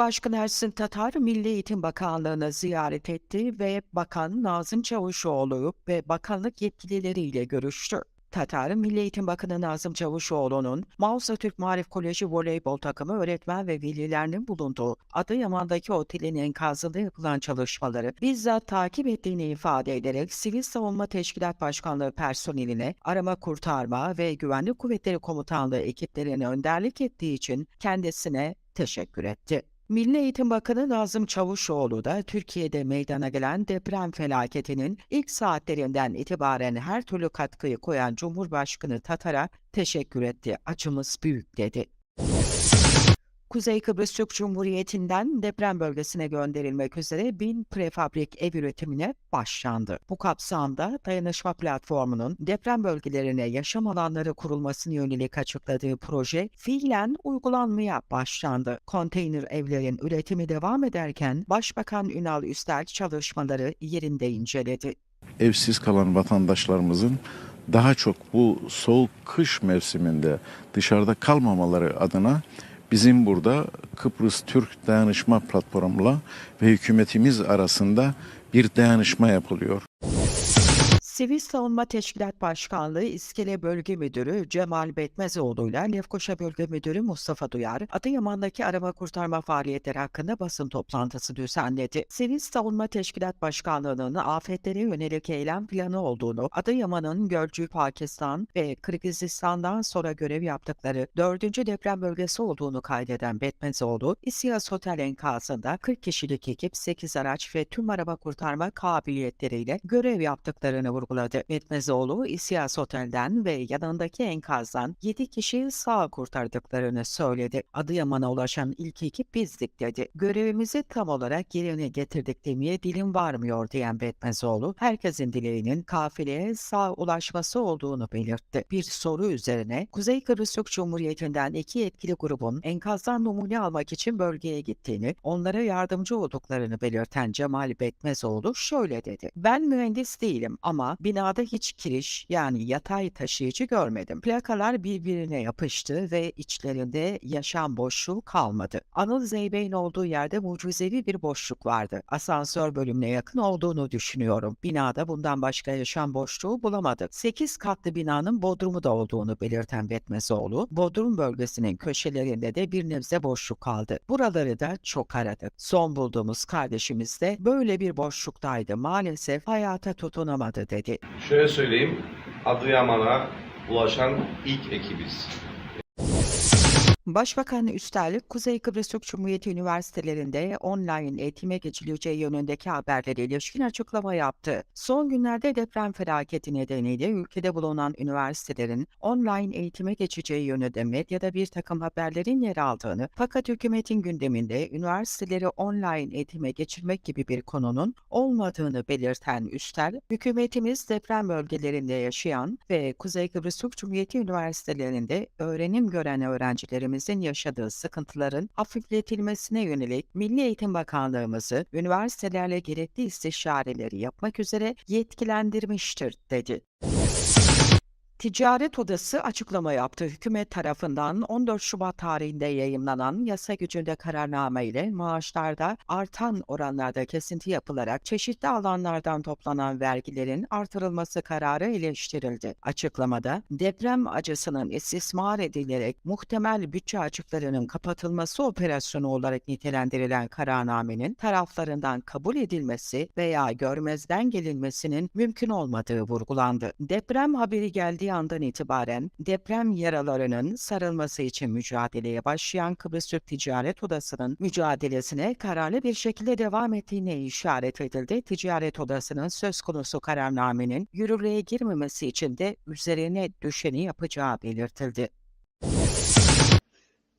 Cumhurbaşkanı Ersin Tatar, Milli Eğitim Bakanlığı'nı ziyaret etti ve Bakan Nazım Çavuşoğlu ve bakanlık yetkilileriyle görüştü. Tatar, Milli Eğitim Bakanı Nazım Çavuşoğlu'nun Mausa Türk Marif Koleji voleybol takımı öğretmen ve velilerinin bulunduğu Adıyaman'daki otelin enkazında yapılan çalışmaları bizzat takip ettiğini ifade ederek Sivil Savunma Teşkilat Başkanlığı personeline arama kurtarma ve Güvenlik Kuvvetleri Komutanlığı ekiplerine önderlik ettiği için kendisine teşekkür etti. Milli Eğitim Bakanı Nazım Çavuşoğlu da Türkiye'de meydana gelen deprem felaketinin ilk saatlerinden itibaren her türlü katkıyı koyan Cumhurbaşkanı Tatar'a teşekkür etti. Acımız büyük dedi. Kuzey Kıbrıs Türk Cumhuriyeti'nden deprem bölgesine gönderilmek üzere bin prefabrik ev üretimine başlandı. Bu kapsamda Dayanışma Platformu'nun deprem bölgelerine yaşam alanları kurulmasını yönelik açıkladığı proje fiilen uygulanmaya başlandı. Konteyner evlerin üretimi devam ederken Başbakan Ünal Üstel çalışmaları yerinde inceledi. evsiz kalan vatandaşlarımızın daha çok bu soğuk kış mevsiminde dışarıda kalmamaları adına bizim burada Kıbrıs Türk Dayanışma Platformu'la ve hükümetimiz arasında bir dayanışma yapılıyor. Sivil Savunma Teşkilat Başkanlığı İskele Bölge Müdürü Cemal Betmezoğlu ile Lefkoşa Bölge Müdürü Mustafa Duyar, Adıyaman'daki arama kurtarma faaliyetleri hakkında basın toplantısı düzenledi. Sivil Savunma Teşkilat Başkanlığı'nın afetlere yönelik eylem planı olduğunu, Adıyaman'ın Gölcük, Pakistan ve Kırgızistan'dan sonra görev yaptıkları 4. deprem bölgesi olduğunu kaydeden Betmezoğlu, İSİAS Otel enkazında 40 kişilik ekip 8 araç ve tüm araba kurtarma kabiliyetleriyle görev yaptıklarını vurguladı. Betmezoğlu, İSİAS Otel'den ve yanındaki enkazdan 7 kişiyi sağ kurtardıklarını söyledi. Adıyaman'a ulaşan ilk ekip bizdik dedi. Görevimizi tam olarak yerine getirdik demeye dilim varmıyor diyen Betmezoğlu, herkesin dileğinin kafileye sağ ulaşması olduğunu belirtti. Bir soru üzerine Kuzey Kıbrıs Türk Cumhuriyeti'nden iki yetkili grubun enkazdan numune almak için bölgeye gittiğini, onlara yardımcı olduklarını belirten Cemal Betmezoğlu şöyle dedi. Ben mühendis değilim ama binada hiç kiriş yani yatay taşıyıcı görmedim. Plakalar birbirine yapıştı ve içlerinde yaşam boşluğu kalmadı. Anıl Zeybek'in olduğu yerde mucizevi bir boşluk vardı. Asansör bölümüne yakın olduğunu düşünüyorum. Binada bundan başka yaşam boşluğu bulamadık. 8 katlı binanın bodrumu da olduğunu belirten Betmezoğlu, bodrum bölgesinin köşelerinde de bir nebze boşluk kaldı. Buraları da çok aradık. Son bulduğumuz kardeşimiz de böyle bir boşluktaydı. Maalesef hayata tutunamadı dedi. Şöyle söyleyeyim, Adıyaman'a ulaşan ilk ekibiz. Başbakan üstelik Kuzey Kıbrıs Türk Cumhuriyeti üniversitelerinde online eğitime geçileceği yönündeki haberlere ilişkin açıklama yaptı. Son günlerde deprem felaketi nedeniyle ülkede bulunan üniversitelerin online eğitime geçeceği yönünde medyada bir takım haberlerin yer aldığını fakat hükümetin gündeminde üniversiteleri online eğitime geçirmek gibi bir konunun olmadığını belirten Üstel, hükümetimiz deprem bölgelerinde yaşayan ve Kuzey Kıbrıs Türk Cumhuriyeti üniversitelerinde öğrenim gören öğrencilerimizin yaşadığı sıkıntıların hafifletilmesine yönelik Milli Eğitim Bakanlığımızı üniversitelerle gerekli istişareleri yapmak üzere yetkilendirmiştir, dedi. Ticaret Odası açıklama yaptı. Hükümet tarafından 14 Şubat tarihinde yayımlanan yasa gücünde kararname ile maaşlarda artan oranlarda kesinti yapılarak çeşitli alanlardan toplanan vergilerin artırılması kararı eleştirildi. Açıklamada deprem acısının istismar edilerek muhtemel bütçe açıklarının kapatılması operasyonu olarak nitelendirilen kararnamenin taraflarından kabul edilmesi veya görmezden gelinmesinin mümkün olmadığı vurgulandı. Deprem haberi geldiği andan itibaren deprem yaralarının sarılması için mücadeleye başlayan Kıbrıs Türk Ticaret Odası'nın mücadelesine kararlı bir şekilde devam ettiğine işaret edildi. Ticaret Odası'nın söz konusu kararnamenin yürürlüğe girmemesi için de üzerine düşeni yapacağı belirtildi.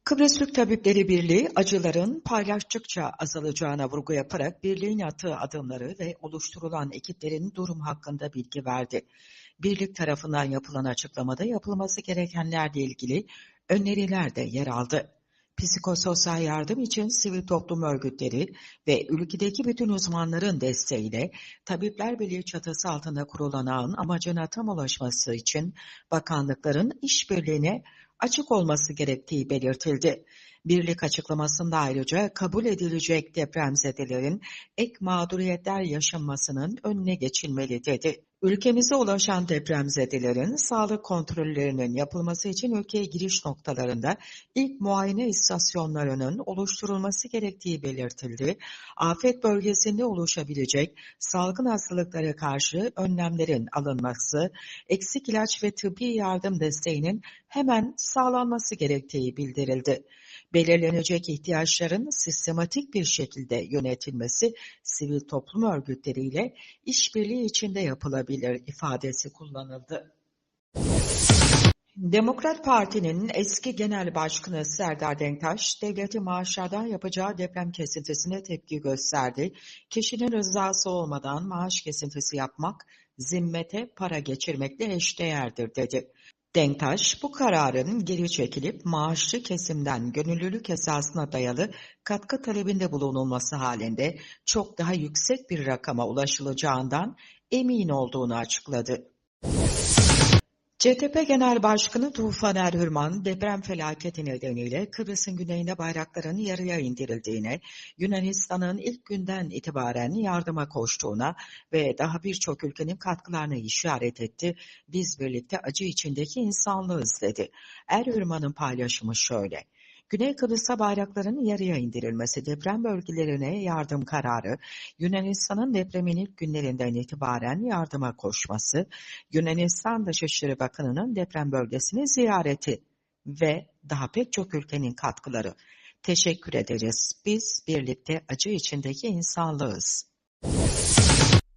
Kıbrıs Türk Tabipleri Birliği acıların paylaştıkça azalacağına vurgu yaparak birliğin attığı adımları ve oluşturulan ekiplerin durum hakkında bilgi verdi. Birlik tarafından yapılan açıklamada yapılması gerekenlerle ilgili öneriler de yer aldı. Psikososyal yardım için sivil toplum örgütleri ve ülkedeki bütün uzmanların desteğiyle Tabipler Birliği çatısı altında kurulan ağın amacına tam ulaşması için bakanlıkların işbirliğine açık olması gerektiği belirtildi. Birlik açıklamasında ayrıca kabul edilecek depremzedelerin ek mağduriyetler yaşanmasının önüne geçilmeli dedi. Ülkemize ulaşan depremzedelerin sağlık kontrollerinin yapılması için ülkeye giriş noktalarında ilk muayene istasyonlarının oluşturulması gerektiği belirtildi. Afet bölgesinde oluşabilecek salgın hastalıklara karşı önlemlerin alınması, eksik ilaç ve tıbbi yardım desteğinin hemen sağlanması gerektiği bildirildi. Belirlenecek ihtiyaçların sistematik bir şekilde yönetilmesi sivil toplum örgütleriyle işbirliği içinde yapılabilir ifadesi kullanıldı. Demokrat Parti'nin eski genel başkanı Serdar Denktaş, devleti maaşlardan yapacağı deprem kesintisine tepki gösterdi. Kişinin rızası olmadan maaş kesintisi yapmak, zimmete para geçirmekle eşdeğerdir dedi. Denktaş, bu kararın geri çekilip maaşlı kesimden gönüllülük esasına dayalı katkı talebinde bulunulması halinde çok daha yüksek bir rakama ulaşılacağından emin olduğunu açıkladı. CTP Genel Başkanı Tufan Erhürman, deprem felaketi nedeniyle Kıbrıs'ın güneyine bayrakların yarıya indirildiğine, Yunanistan'ın ilk günden itibaren yardıma koştuğuna ve daha birçok ülkenin katkılarına işaret etti. Biz birlikte acı içindeki insanlığız dedi. Erhürman'ın paylaşımı şöyle. Güney Kıbrıs'a bayrakların yarıya indirilmesi, deprem bölgelerine yardım kararı, Yunanistan'ın depremin ilk günlerinden itibaren yardıma koşması, Yunanistan Dışişleri Bakanı'nın deprem bölgesini ziyareti ve daha pek çok ülkenin katkıları. Teşekkür ederiz. Biz birlikte acı içindeki insanlığız.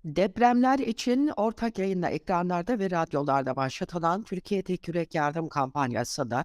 Depremler için ortak yayınla ekranlarda ve radyolarda başlatılan Türkiye'de Kürek Yardım kampanyasında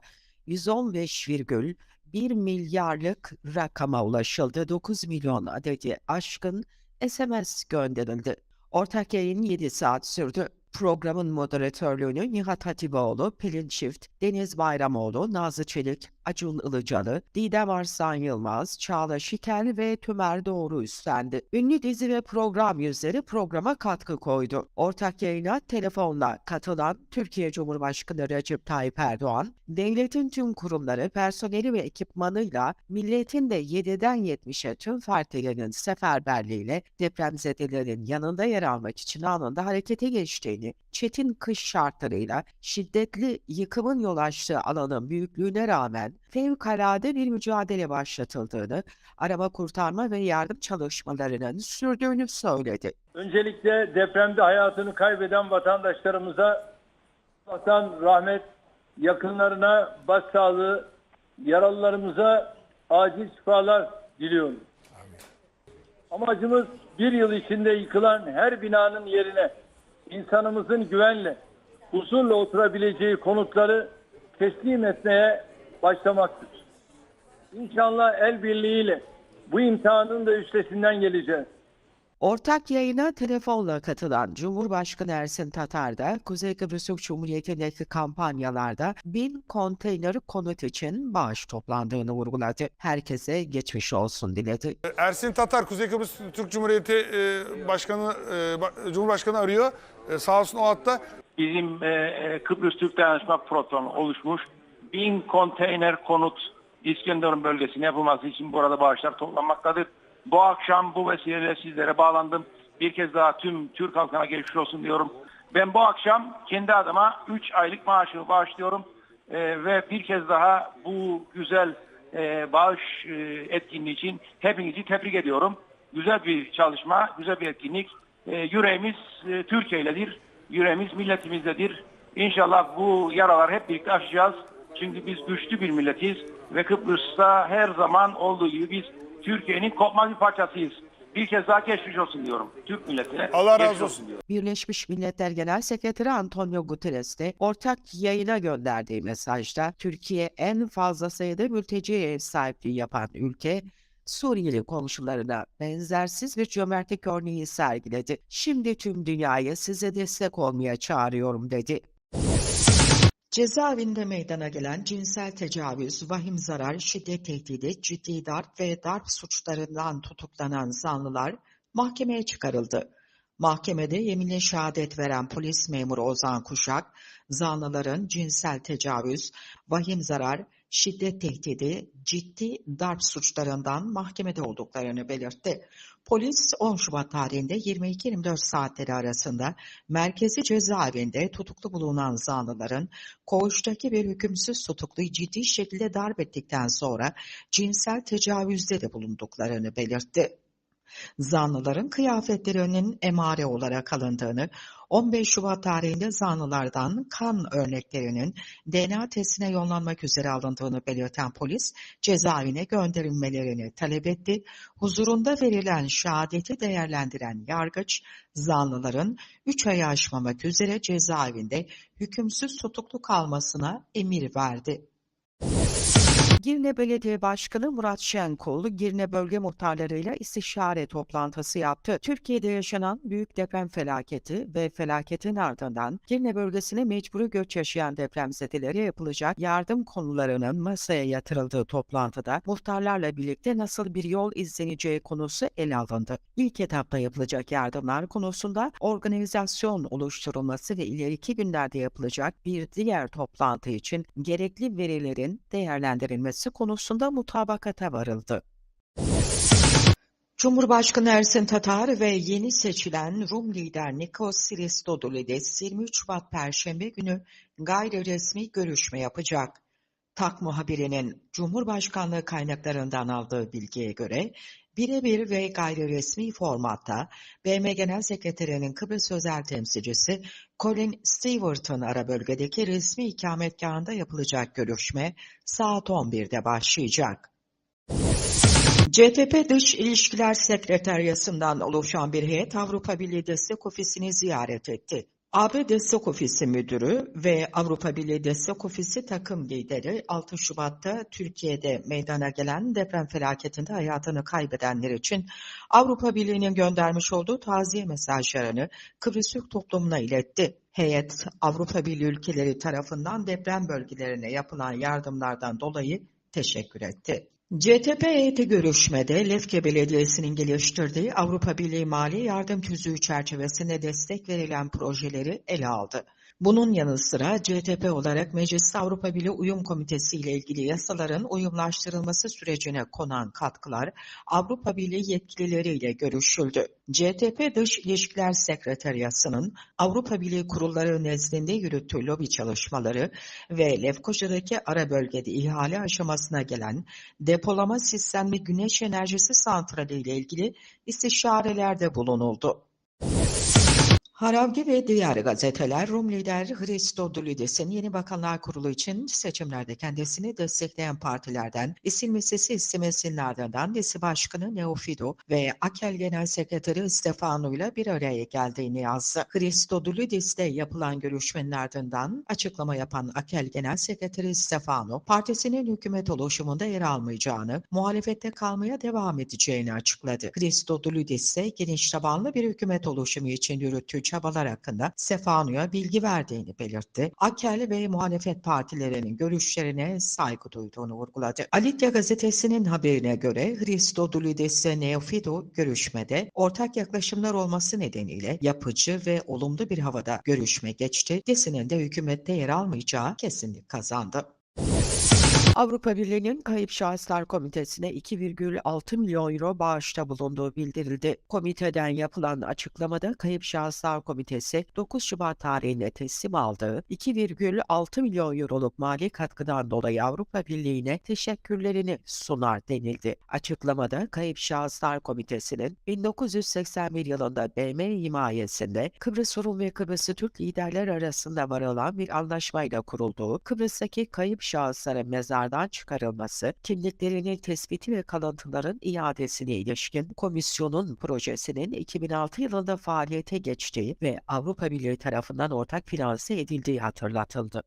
115,1 milyarlık rakama ulaşıldı. 9 milyon adeti aşkın SMS gönderildi. Ortak yayın 7 saat sürdü. Programın moderatörlüğünü Nihat Hatipoğlu, Pelin Çift, Deniz Bayramoğlu, Nazlı Çelik, Acun Ilıcalı, Didem Arslan Yılmaz, Çağla Şikel ve Tümer Doğru üstlendi. Ünlü dizi ve program yüzleri programa katkı koydu. Ortak yayına telefonla katılan Türkiye Cumhurbaşkanı Recep Tayyip Erdoğan, devletin tüm kurumları, personeli ve ekipmanıyla milletin de 7'den 70'e tüm partilerin seferberliğiyle depremzedelerin yanında yer almak için anında harekete geçtiğini, çetin kış şartlarıyla şiddetli yıkımın yol açtığı alanın büyüklüğüne rağmen fevkalade bir mücadele başlatıldığını, arama kurtarma ve yardım çalışmalarının sürdüğünü söyledi. Öncelikle depremde hayatını kaybeden vatandaşlarımıza vatan rahmet, yakınlarına başsağlığı, yaralılarımıza acil şifalar diliyorum. Amacımız bir yıl içinde yıkılan her binanın yerine insanımızın güvenle, huzurla oturabileceği konutları teslim etmeye başlamaktır. İnşallah el birliğiyle bu imtihanın da üstesinden geleceğiz. Ortak yayına telefonla katılan Cumhurbaşkanı Ersin Tatar da Kuzey Kıbrıs Türk Cumhuriyeti'ndeki kampanyalarda bin konteyner konut için bağış toplandığını vurguladı. Herkese geçmiş olsun diledi. Ersin Tatar, Kuzey Kıbrıs Türk Cumhuriyeti e, Başkanı, e, Ba- Cumhurbaşkanı arıyor. E, sağ olsun o hatta. bizim e, Kıbrıs Türk Dayanışma Programı oluşmuş. Bin konteyner konut İskenderun bölgesine yapılması için burada bağışlar toplanmaktadır. Bu akşam bu vesileyle sizlere bağlandım. Bir kez daha tüm Türk halkına geçmiş olsun diyorum. Ben bu akşam kendi adıma 3 aylık maaşımı bağışlıyorum. E, ve bir kez daha bu güzel e, bağış e, etkinliği için hepinizi tebrik ediyorum. Güzel bir çalışma, güzel bir etkinlik. E, yüreğimiz e, Türkiye'yledir. Yüreğimiz milletimizdedir. İnşallah bu yaralar hep birlikte aşacağız. Çünkü biz güçlü bir milletiz ve Kıbrıs'ta her zaman olduğu gibi biz Türkiye'nin kopmaz bir parçasıyız. Bir kez daha geçmiş olsun diyorum Türk milletine. Allah Geçmiş razı olsun. diyorum. Birleşmiş Milletler Genel Sekreteri Antonio Guterres de ortak yayına gönderdiği mesajda Türkiye en fazla sayıda mülteciye ev sahipliği yapan ülke, Suriyeli komşularına benzersiz bir cömertlik örneği sergiledi. Şimdi tüm dünyayı size destek olmaya çağırıyorum dedi. Cezaevinde meydana gelen cinsel tecavüz, vahim zarar, şiddet tehdidi, ciddi darp ve darp suçlarından tutuklanan zanlılar mahkemeye çıkarıldı. Mahkemede yeminli şehadet veren polis memuru Ozan Kuşak, zanlıların cinsel tecavüz, vahim zarar, şiddet tehdidi, ciddi darp suçlarından mahkemede olduklarını belirtti. Polis 10 Şubat tarihinde 22-24 saatleri arasında merkezi cezaevinde tutuklu bulunan zanlıların koğuştaki bir hükümsüz tutukluyu ciddi şekilde darp ettikten sonra cinsel tecavüzde de bulunduklarını belirtti. Zanlıların kıyafetlerinin emare olarak alındığını, 15 Şubat tarihinde zanlılardan kan örneklerinin DNA testine yollanmak üzere alındığını belirten polis, cezaevine gönderilmelerini talep etti. Huzurunda verilen şehadeti değerlendiren yargıç, zanlıların 3 ayı aşmamak üzere cezaevinde hükümsüz tutuklu kalmasına emir verdi. Girne Belediye Başkanı Murat Şenkol, Girne bölge muhtarlarıyla istişare toplantısı yaptı. Türkiye'de yaşanan büyük deprem felaketi ve felaketin ardından Girne bölgesine mecburi göç yaşayan depremzedelere yapılacak yardım konularının masaya yatırıldığı toplantıda muhtarlarla birlikte nasıl bir yol izleneceği konusu ele alındı. İlk etapta yapılacak yardımlar konusunda organizasyon oluşturulması ve ileriki günlerde yapılacak bir diğer toplantı için gerekli verilerin değerlendirilmesi konusunda mutabakata varıldı. Cumhurbaşkanı Ersin Tatar ve yeni seçilen Rum lider Nikos Christodoulides 23 Şubat Perşembe günü gayri resmi görüşme yapacak. TAK muhabirinin Cumhurbaşkanlığı kaynaklarından aldığı bilgiye göre birebir ve gayri resmi formatta BM Genel Sekreterinin Kıbrıs Özel Temsilcisi Colin Stewart'ın ara bölgedeki resmi ikametgahında yapılacak görüşme saat 11'de başlayacak. CTP Dış İlişkiler Sekreteryası'ndan oluşan bir heyet Avrupa Birliği Destek Ofisi'ni ziyaret etti. AB Destek Ofisi Müdürü ve Avrupa Birliği Destek Ofisi takım lideri 6 Şubat'ta Türkiye'de meydana gelen deprem felaketinde hayatını kaybedenler için Avrupa Birliği'nin göndermiş olduğu taziye mesajlarını Kıbrıs Türk toplumuna iletti. Heyet, Avrupa Birliği ülkeleri tarafından deprem bölgelerine yapılan yardımlardan dolayı teşekkür etti. CTP heyeti görüşmede Lefke Belediyesi'nin geliştirdiği Avrupa Birliği Mali Yardım Tüzüğü çerçevesinde destek verilen projeleri ele aldı. Bunun yanı sıra CTP olarak Meclis Avrupa Birliği Uyum Komitesi ile ilgili yasaların uyumlaştırılması sürecine konan katkılar Avrupa Birliği yetkilileriyle görüşüldü. CTP Dış İlişkiler Sekreteriyası'nın Avrupa Birliği kurulları nezdinde yürüttüğü lobi çalışmaları ve Lefkoşa'daki ara bölgede ihale aşamasına gelen depolama sistemli güneş enerjisi santrali ile ilgili istişarelerde bulunuldu. Haravgi ve diğer gazeteler Rum lider Christodoulides'in yeni bakanlar kurulu için seçimlerde kendisini destekleyen partilerden isim listesi istemesinin ardından lise başkanı Neofido ve Akel Genel Sekreteri Stefano ile bir araya geldiğini yazdı. Christodoulides'te yapılan görüşmenin ardından açıklama yapan Akel Genel Sekreteri Stefano, partisinin hükümet oluşumunda yer almayacağını, muhalefette kalmaya devam edeceğini açıkladı. Christodoulidis ise geniş tabanlı bir hükümet oluşumu için yürüttüğü çabalar hakkında Stefano'ya bilgi verdiğini belirtti. Akel ve muhalefet partilerinin görüşlerine saygı duyduğunu vurguladı. Alitya gazetesinin haberine göre Christodoulidis ile Neofido görüşmede ortak yaklaşımlar olması nedeniyle yapıcı ve olumlu bir havada görüşme geçti. Desinin de hükümette yer almayacağı kesinlik kazandı. Avrupa Birliği'nin Kayıp Şahıslar Komitesi'ne 2,6 milyon euro bağışta bulunduğu bildirildi. Komiteden yapılan açıklamada Kayıp Şahıslar Komitesi 9 Şubat tarihinde teslim aldığı 2,6 milyon euroluk mali katkıdan dolayı Avrupa Birliği'ne teşekkürlerini sunar denildi. Açıklamada Kayıp Şahıslar Komitesi'nin 1981 yılında BM himayesinde Kıbrıs Rum ve Kıbrıs'ı Türk liderler arasında varılan bir anlaşmayla kurulduğu Kıbrıs'taki kayıp şahısların nazardan çıkarılması, kimliklerinin tespiti ve kalıntıların iadesine ilişkin komisyonun projesinin 2006 yılında faaliyete geçtiği ve Avrupa Birliği tarafından ortak finanse edildiği hatırlatıldı.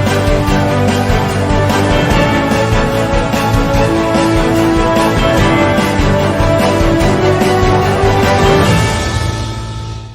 Müzik